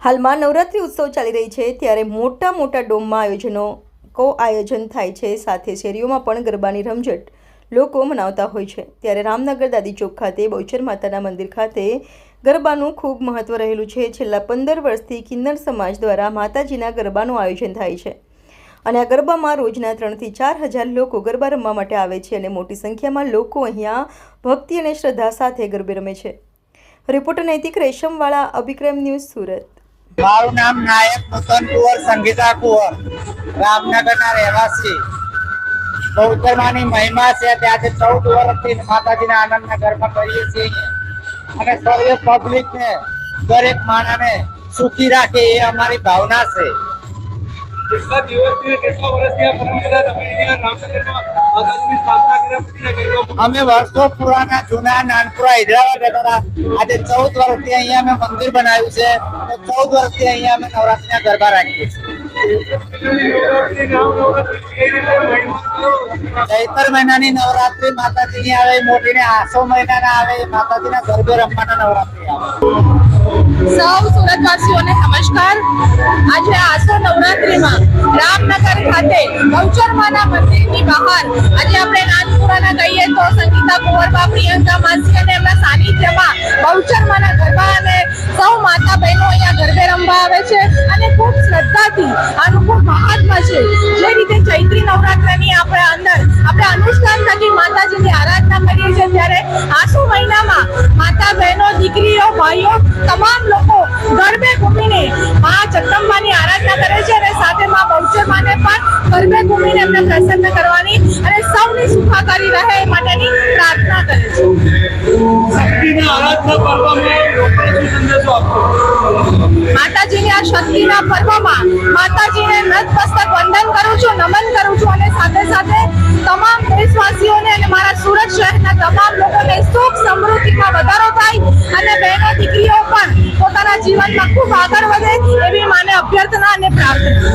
હાલમાં નવરાત્રિ ઉત્સવ ચાલી રહી છે ત્યારે મોટા મોટા ડોમમાં આયોજનો કો આયોજન થાય છે. સાથે શેરીઓમાં પણ ગરબાની રમઝટ લોકો મનાવતા હોય છે. ત્યારે રામનગર દાદી ચોક ખાતે, બહુચર માતાના મંદિર ખાતે ગરબાનું ખૂબ મહત્વ રહેલું છે. છેલ્લા પંદર વર્ષથી કિન્નર સમાજ દ્વારા માતાજીના ગરબાનું આયોજન થાય છે. અને આ ગરબામાં રોજના ત્રણથી ચાર હજાર લોકો ગરબા રમવા માટે આવે છે અને મોટી સંખ્યામાં લોકો અહીંયા ભક્તિ અને શ્રદ્ધા સાથે ગરબે રમે છે. રિપોર્ટર નૈતિક રેશમવાળા અભિક્રમ ન્યૂઝ સુરત. મારું નામ નાયક નૂતન કુંવર સંગીતા કુંવર રામનગરના રહેવાસી. બૌદ્ધર્માની મહિમા છે ત્યાંથી ચૌદ વર્ષથી માતાજીના આનંદના ઘરમાં કરીએ છીએ. અને સર્વે પબ્લિકને દરેક માણાને સુખી રાખે એ અમારી ભાવના છે. કેટલા દિવસથી કેટલા વર્ષથી આ પરંપરા તમે અહીંયા રામનગરમાં અમે વર્ષો પુરાના, જૂના, નાનપુરા હૈદરાબાદ રહેતા હતા. આજે ચૌદ વર્ષથી અહીંયા અમે મંદિર બનાવ્યું છે. તો ચૌદ વર્ષથી અહીંયા અમે નવરાત્રીના ગરબા રાખીએ છીએ. ચૈતર મહિનાની નવરાત્રી માતાજીની આવે મોટી ને આસો મહિનાના આવે, માતાજીના ગરબે રમવાના નવરાત્રી આવે. સૌ સુરતવાસીઓને નમસ્કાર. આજે આસો નવરાત્રીમાં રામનગર ખાતે ગૌચરમાના મંદિરની બહાર આજે આપણે નાનપુરાના કહીએ તો સંગીતા કુંવરબા, પ્રિયંકા માસી અને એમના સાનિધ્યમાં ગૌચરમાના ગરબા અને સૌ માતા બહેનો અહીંયા ગરબે રમવા આવે છે અને ખૂબ શ્રદ્ધાથી આનું ખૂબ મહાત્મા છે. ભાઈઓ તમામ લોકો ગરબે ઘૂમીને મા જગદંબાની આરાધના કરે છે અને સાથે મા બહુચર માને પણ ગરબે ઘૂમીને એમને પ્રસન્ન કરવાની અને સૌની સુખાકારી રહે એ માટેની પ્રાર્થના કરે છે. શક્તિને આરાધના કરવામાં લોકોને સંદેશો આપશો માતાજીની આ શક્તિના પર્વમાં માતાજીને નતમસ્તક વંદન કરું છું નમન કરું છું અને સાથે સાથે તમામ દેશવાસીઓને અને મારા સુરત શહેરના તમામ લોકોને સુખ સમૃદ્ધિમાં વધારો થાય અને બહેનો દીકરીઓ પણ પોતાના જીવનમાં ખૂબ આગળ વધે એવી માને અભ્યર્થના અને પ્રાર્થના.